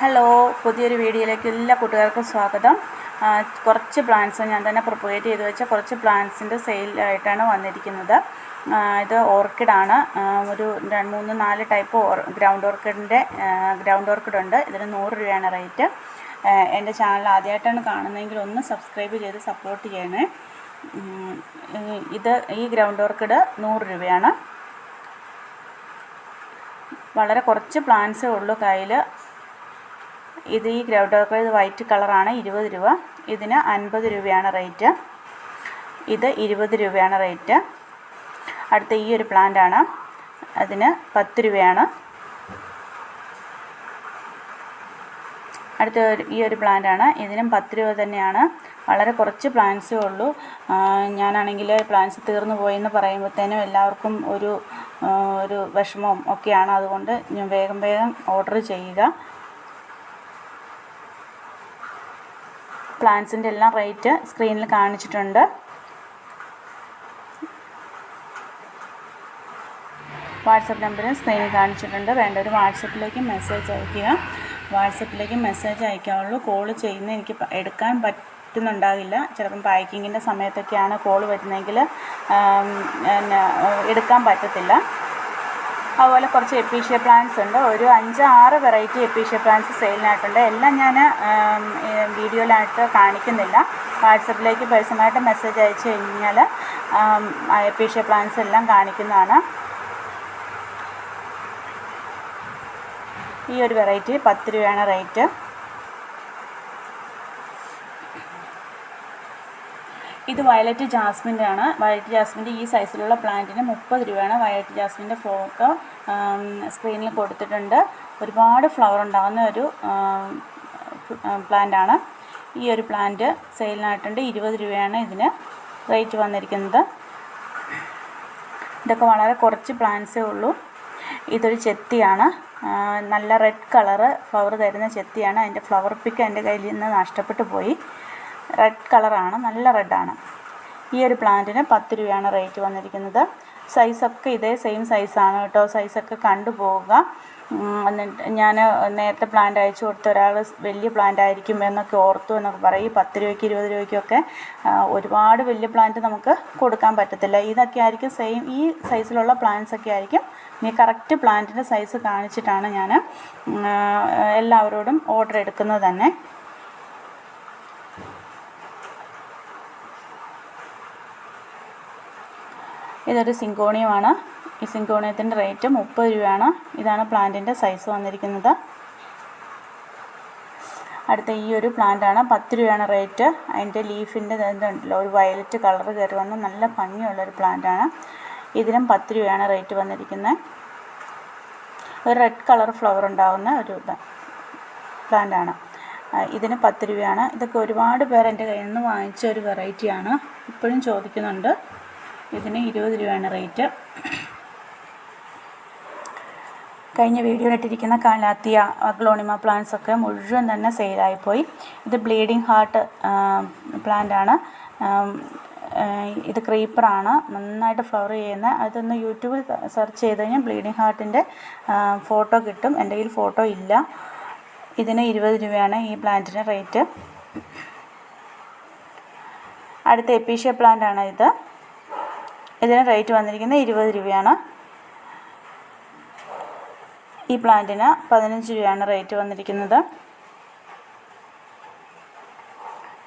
Hello പുതിയൊരു വീഡിയോയിലേക്ക് എല്ലാ കൂട്ടുകാർക്കും സ്വാഗതം. കുറച്ച് പ്ലാന്റ്സ് ഞാൻ തന്നെ പ്രൊപ്പഗേറ്റ് ചെയ്ത് വെച്ച കുറച്ച് പ്ലാന്റ്സിന്റെ സെയിലായിട്ടാണ് വന്നിരിക്കുന്നത്. ഇത് ഓർക്കിഡാണ് ഒരു രണ്ട് മൂന്ന് നാല് ടൈപ്പ് ഗ്രൗണ്ട് ഓർക്കിഡിന്റെ ഗ്രൗണ്ട് ഓർക്കിഡ് ഉണ്ട്. ഇതിന് നൂറ് രൂപയാണ് റേറ്റ് എന്റെ ചാനൽ ആദ്യമായിട്ടാണ് കാണുന്നതെങ്കിൽ ഒന്ന് സബ്സ്ക്രൈബ് ചെയ്ത് സപ്പോർട്ട് ചെയ്യണേ. ഇത് ഈ ഗ്രൗണ്ട് ഓർക്കിഡ് നൂറ് രൂപയാണ്. വളരെ കുറച്ച് പ്ലാന്റ്സേ ഉള്ളൂ കയ്യിൽ ഇത് ഈ ഗ്രൗഡോക്ക് ഇത് വൈറ്റ് കളറാണ് ഇരുപത് രൂപ. ഇതിന് അൻപത് രൂപയാണ് റേറ്റ്. ഇത് ഇരുപത് രൂപയാണ് റേറ്റ്. അടുത്ത ഈ ഒരു പ്ലാന്റ് ആണ്. അതിന് പത്ത് രൂപയാണ്. അടുത്ത ഈ ഒരു പ്ലാന്റ് ആണ്. ഇതിനും പത്ത് രൂപ തന്നെയാണ്. വളരെ കുറച്ച് പ്ലാന്റ്സേ ഉള്ളൂ. ഞാനാണെങ്കിൽ പ്ലാന്റ്സ് തീർന്നു പോയെന്ന് പറയുമ്പോഴത്തേനും എല്ലാവർക്കും ഒരു ഒരു വിഷമവും ഒക്കെയാണ്. അതുകൊണ്ട് വേഗം വേഗം ഓർഡർ ചെയ്യുക. പ്ലാന്റ്സിന്റെ എല്ലാം റേറ്റ് സ്ക്രീനിൽ കാണിച്ചിട്ടുണ്ട്. വാട്സപ്പ് നമ്പറും സ്ക്രീനിൽ കാണിച്ചിട്ടുണ്ട്. വേണ്ട ഒരു വാട്സപ്പിലേക്ക് മെസ്സേജ് അയക്കുക വാട്സപ്പിലേക്ക് മെസ്സേജ് അയക്കാവുള്ളൂ കോൾ ചെയ്യുന്ന എനിക്ക് എടുക്കാൻ പറ്റുന്നുണ്ടാകില്ല ചിലപ്പം പാക്കിങ്ങിന്റെ സമയത്തൊക്കെയാണ് കോൾ വരുന്നതെങ്കിൽ എടുക്കാൻ പറ്റത്തില്ല. അതുപോലെ കുറച്ച് എപ്പീഷ്യ പ്ലാന്റ്സ് ഉണ്ട്. ഒരു അഞ്ച് ആറ് വെറൈറ്റി എപ്പീഷ്യ പ്ലാന്റ്സ് സെയിലിനായിട്ടുണ്ട്. എല്ലാം ഞാൻ വീഡിയോയിലായിട്ട് കാണിക്കുന്നില്ല. വാട്സപ്പിലേക്ക് പേഴ്സണലായിട്ട് മെസ്സേജ് അയച്ചു കഴിഞ്ഞാൽ എപ്പീഷ്യ പ്ലാന്റ്സ് എല്ലാം കാണിക്കുന്നതാണ്. ഈ ഒരു വെറൈറ്റി പത്ത് രൂപയാണ് റേറ്റ്. ഇത് വയലറ്റ് ജാസ്മിന്റെ ആണ് വയലറ്റ് ജാസ്മിന്റെ ഈ സൈസിലുള്ള പ്ലാന്റിന് മുപ്പത് രൂപയാണ് വയലറ്റ് ജാസ്മിന്റെ ഫോട്ടോ സ്ക്രീനിൽ കൊടുത്തിട്ടുണ്ട്. ഒരുപാട് ഫ്ലവർ ഉണ്ടാകുന്ന ഒരു പ്ലാന്റാണ്. ഈ ഒരു പ്ലാന്റ് സെയിലിനായിട്ടുണ്ട് ഇരുപത് രൂപയാണ് ഇതിന് റേറ്റ് വന്നിരിക്കുന്നത്. ഇതൊക്കെ വളരെ കുറച്ച് പ്ലാന്റ്സേ ഉള്ളൂ. ഇതൊരു ചെത്തിയാണ്. നല്ല റെഡ് കളറ് ഫ്ലവർ തരുന്ന ചെത്തിയാണ്. അതിന്റെ ഫ്ലവർ പിക്ക് എന്റെ കയ്യിൽ നിന്ന് നഷ്ടപ്പെട്ടു പോയി. റെഡ് കളറാണ് നല്ല റെഡാണ് ഈ ഒരു പ്ലാന്റിന് പത്ത് രൂപയാണ് റേറ്റ് വന്നിരിക്കുന്നത്. സൈസൊക്കെ ഇതേ സെയിം സൈസാണ് കേട്ടോ. സൈസൊക്കെ കണ്ടു പോവുക. എന്നിട്ട് ഞാൻ നേരത്തെ പ്ലാന്റ് അയച്ചു കൊടുത്ത ഒരാൾ വലിയ പ്ലാന്റ് ആയിരിക്കും എന്നൊക്കെ ഓർത്തു എന്നൊക്കെ പറയും. പത്ത് രൂപയ്ക്ക് ഇരുപത് രൂപയ്ക്കൊക്കെ ഒരുപാട് വലിയ പ്ലാന്റ് നമുക്ക് കൊടുക്കാൻ പറ്റത്തില്ല. ഇതൊക്കെ ആയിരിക്കും സെയിം ഈ സൈസിലുള്ള പ്ലാന്റ്സ് ഒക്കെ ആയിരിക്കും. ഈ കറക്റ്റ് പ്ലാന്റിന്റെ സൈസ് കാണിച്ചിട്ടാണ് ഞാൻ എല്ലാവരോടും ഓർഡർ എടുക്കുന്നത് തന്നെ. ഇതൊരു സിങ്കോണിയമാണ്. ഈ സിങ്കോണിയത്തിന്റെ റേറ്റ് മുപ്പത് രൂപയാണ്. ഇതാണ് പ്ലാന്റിന്റെ സൈസ് വന്നിരിക്കുന്നത്. അടുത്ത ഈ ഒരു പ്ലാന്റാണ് പത്ത് രൂപയാണ് റേറ്റ് അതിന്റെ ലീഫിന്റെ ഇതുണ്ടല്ലോ ഒരു വയലറ്റ് കളർ കയറി വന്ന നല്ല ഭംഗിയുള്ളൊരു പ്ലാന്റാണ് ഇതിനും പത്ത് രൂപയാണ് റേറ്റ് വന്നിരിക്കുന്നത് ഒരു റെഡ് കളർ ഫ്ലവർ ഉണ്ടാകുന്ന ഒരു പ്ലാന്റാണ് ഇതിന് പത്ത് രൂപയാണ്. ഇതൊക്കെ ഒരുപാട് പേർ എന്റെ കയ്യിൽ നിന്ന് വാങ്ങിച്ച ഒരു വെറൈറ്റിയാണ് ഇപ്പോഴും ചോദിക്കുന്നുണ്ട്. ഇതിന് ഇരുപത് രൂപയാണ് റേറ്റ്. കഴിഞ്ഞ വീഡിയോയിൽ ഇട്ടിരിക്കുന്ന കാലാത്തിയ ഗ്ലോണിമ പ്ലാന്റ്സ് ഒക്കെ മുഴുവൻ തന്നെ സെയിലായിപ്പോയി ഇത് ബ്ലീഡിംഗ് ഹാർട്ട് പ്ലാന്റ് ആണ്. ആം, ഏഹ് ഇത് ക്രീപ്പറാണ് നന്നായിട്ട് ഫ്ലവർ ചെയ്യുന്ന അതൊന്ന് യൂട്യൂബിൽ സെർച്ച് ചെയ്ത് കഴിഞ്ഞാൽ ബ്ലീഡിങ് ഹാർട്ടിന്റെ ഫോട്ടോ കിട്ടും. എന്റെ കയ്യിൽ ഫോട്ടോ ഇല്ല. ഇതിന് ഇരുപത് രൂപയാണ് ഈ പ്ലാന്റിന് റേറ്റ് അടുത്ത എപ്പീഷ്യ പ്ലാന്റ് ആണ് ഇത്. ഇതിന് റേറ്റ് വന്നിരിക്കുന്നത് ഇരുപത് രൂപയാണ്. ഈ പ്ലാന്റിന് പതിനഞ്ച് രൂപയാണ് റേറ്റ് വന്നിരിക്കുന്നത്.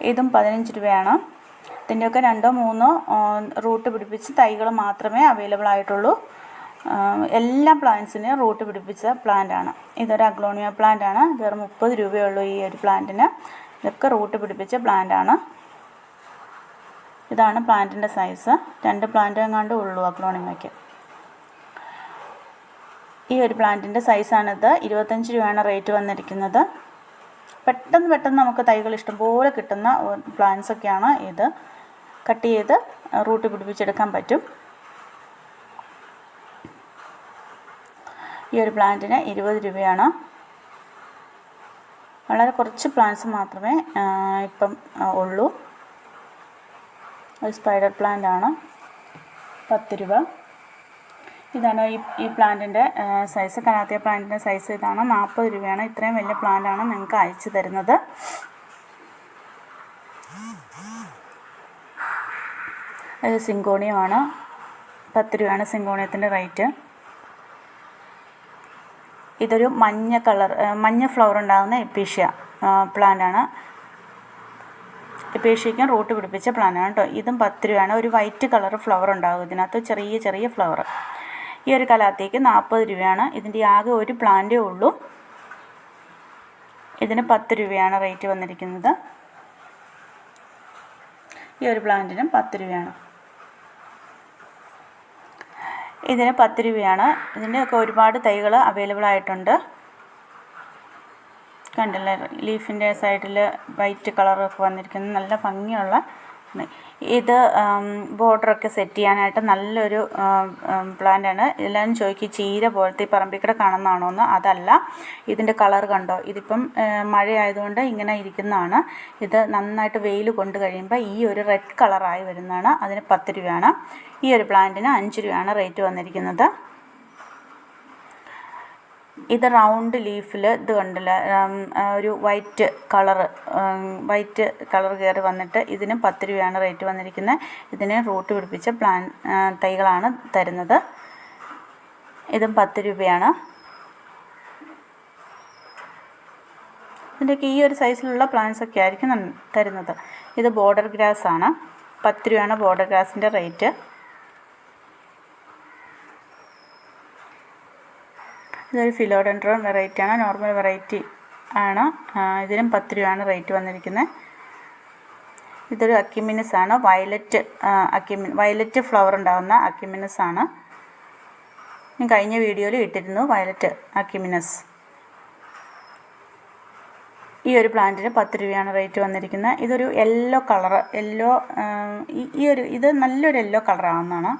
ഇതും പതിനഞ്ച് രൂപയാണ്. ഇതിന്റെയൊക്കെ രണ്ടോ മൂന്നോ റൂട്ട് പിടിപ്പിച്ച് തൈകൾ മാത്രമേ അവൈലബിൾ ആയിട്ടുള്ളൂ. എല്ലാ പ്ലാന്റ്സിനും റൂട്ട് പിടിപ്പിച്ച പ്ലാന്റാണ് ഇതൊരു അഗ്ലോണിയ പ്ലാന്റ് ആണ്. വെറും മുപ്പത് രൂപയുള്ളൂ ഈ ഒരു പ്ലാന്റിന് ഇതൊക്കെ റൂട്ട് പിടിപ്പിച്ച പ്ലാന്റ് ആണ്. ഇതാണ് പ്ലാന്റിന്റെ സൈസ്. രണ്ട് പ്ലാന്റ് എങ്ങാണ്ട് ഉള്ളൂ അഗ്ലോണിമയ്ക്ക് ഈ ഒരു പ്ലാന്റിന്റെ സൈസാണിത് ഇരുപത്തഞ്ച് രൂപയാണ് റേറ്റ് വന്നിരിക്കുന്നത്. പെട്ടെന്ന് പെട്ടെന്ന് നമുക്ക് തൈകൾ ഇഷ്ടംപോലെ കിട്ടുന്ന പ്ലാന്റ്സ് ഒക്കെയാണ് ഇത്. കട്ട് ചെയ്ത് റൂട്ട് പിടിപ്പിച്ചെടുക്കാൻ പറ്റും. ഈ ഒരു പ്ലാന്റിന് ഇരുപത് രൂപയാണ്. വളരെ കുറച്ച് പ്ലാന്റ്സ് മാത്രമേ ആ, ഇപ്പം ഉള്ളൂ. ഒരു സ്പൈഡർ പ്ലാന്റ് ആണ്. പത്ത് രൂപ. ഇതാണ് ഈ ഈ പ്ലാന്റിന്റെ സൈസ് കനാത്തിയ പ്ലാന്റിന്റെ സൈസ് ഇതാണ്. നാൽപ്പത് രൂപയാണ്. ഇത്രയും വലിയ പ്ലാന്റാണ് നിങ്ങൾക്ക് അയച്ചു തരുന്നത്. ഇത് സിങ്കോണിയമാണ് പത്ത് രൂപയാണ് സിങ്കോണിയത്തിന്റെ റേറ്റ് ഇതൊരു മഞ്ഞ കളർ മഞ്ഞ ഫ്ലവർ ഉണ്ടാകുന്ന എപ്പീഷ്യ പ്ലാന്റാണ് എപ്പീഷ്യയ്ക്കും റൂട്ട് പിടിപ്പിച്ച പ്ലാന്റാണ് കേട്ടോ ഇതും പത്ത് രൂപയാണ്. ഒരു വൈറ്റ് കളർ ഫ്ലവർ ഉണ്ടാകും ഇതിനകത്ത് ചെറിയ ചെറിയ ഫ്ലവർ ഈ ഒരു കലാത്തേക്ക് നാൽപ്പത് രൂപയാണ്. ഇതിന്റെ ആകെ ഒരു പ്ലാന്റേ ഉള്ളൂ. ഇതിന് പത്ത് രൂപയാണ് റേറ്റ് വന്നിരിക്കുന്നത്. ഈ ഒരു പ്ലാന്റിനും പത്ത് രൂപയാണ്. ഇതിന് പത്ത് രൂപയാണ്. ഇതിന്റെയൊക്കെ ഒരുപാട് തൈകൾ അവൈലബിൾ ആയിട്ടുണ്ട്. കണ്ടില്ലേ? ലീഫിന്റെ സൈഡിൽ വൈറ്റ് കളറൊക്കെ വന്നിരിക്കുന്നത് നല്ല ഭംഗിയുള്ള ഇത് ബോർഡറൊക്കെ സെറ്റ് ചെയ്യാനായിട്ട് നല്ലൊരു പ്ലാന്റാണ്. എല്ലാവരും ചോദിക്കും ചീര പോലത്തെ ഈ പറമ്പിക്കട കാണുന്നതാണോ എന്ന്. അതല്ല. ഇതിന്റെ കളർ കണ്ടോ? ഇതിപ്പം മഴയായതുകൊണ്ട് ഇങ്ങനെ ഇരിക്കുന്നതാണ്. ഇത് നന്നായിട്ട് വെയിൽ കൊണ്ട് കഴിയുമ്പോൾ ഈ ഒരു റെഡ് കളറായി വരുന്നതാണ്. അതിന് പത്ത് രൂപയാണ്. ഈ ഒരു പ്ലാന്റിന് അഞ്ച് രൂപയാണ് റേറ്റ് വന്നിരിക്കുന്നത്. ഇത് റൗണ്ട് ലീഫിൽ ഇത് കണ്ടില്ല? ഒരു വൈറ്റ് കളറ് വൈറ്റ് കളർ കയറി വന്നിട്ട് ഇതിന് പത്ത് രൂപയാണ് റേറ്റ് വന്നിരിക്കുന്നത് ഇതിന് റൂട്ട് പിടിപ്പിച്ച പ്ലാൻ തൈകളാണ് തരുന്നത്. ഇതും പത്ത് രൂപയാണ്. ഇതിന്റെയൊക്കെ ഈ ഒരു സൈസിലുള്ള ഒക്കെ ആയിരിക്കും തരുന്നത്. ഇത് ബോർഡർ ഗ്രാസ് ആണ്. പത്ത് രൂപയാണ് ബോർഡർ ഗ്രാസിന്റെ റേറ്റ് ഇതൊരു ഫിലോഡൻഡ്രോൺ വെറൈറ്റിയാണ് നോർമൽ വെറൈറ്റി ആണ്. ഇതിനും പത്ത് രൂപയാണ് റേറ്റ് വന്നിരിക്കുന്നത് ഇതൊരു അക്യുമിനസ് ആണ്. വയലറ്റ് അക്യുമി വയലറ്റ് ഫ്ലവർ ഉണ്ടാകുന്ന അക്യുമിനസ് ആണ്. ഞാൻ കഴിഞ്ഞ വീഡിയോയിൽ ഇട്ടിരുന്നു വയലറ്റ് അക്യുമിനസ്. ഈ ഒരു പ്ലാന്റിന് പത്ത് രൂപയാണ് റേറ്റ് വന്നിരിക്കുന്നത് ഇതൊരു യെല്ലോ കളർ യെല്ലോ ഈ ഒരു ഇത് നല്ലൊരു യെല്ലോ കളറാവുന്നതാണ്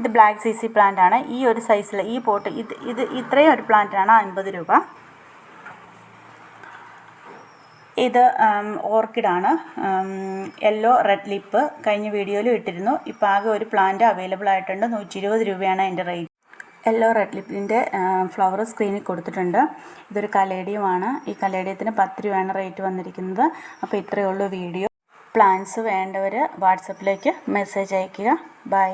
ഇത് ബ്ലാക്ക് സി സി പ്ലാന്റ് ആണ്. ഈ ഒരു സൈസിൽ ഈ പോട്ട് ഇത് ഇത് ഇത്രയും ഒരു പ്ലാന്റിനാണ് അൻപത് രൂപ. ഇത് ഓർക്കിഡാണ് യെല്ലോ റെഡ് ലിപ്പ് കഴിഞ്ഞ വീഡിയോയിലും ഇട്ടിരുന്നു. ഇപ്പോൾ ആകെ ഒരു പ്ലാന്റ് അവൈലബിൾ ആയിട്ടുണ്ട്. നൂറ്റി ഇരുപത് രൂപയാണ് അതിന്റെ റേറ്റ് യെല്ലോ റെഡ് ലിപ്പിന്റെ ഫ്ലവർ സ്ക്രീനിൽ കൊടുത്തിട്ടുണ്ട്. ഇതൊരു കലേഡിയമാണ്. ഈ കലേഡിയത്തിന് പത്ത് രൂപയാണ് റേറ്റ് വന്നിരിക്കുന്നത്. അപ്പോൾ ഇത്രയേ ഉള്ളൂ വീഡിയോ പ്ലാൻസ് വേണ്ടവർ വാട്സപ്പിലേക്ക് മെസ്സേജ് അയയ്ക്കുക. ബൈ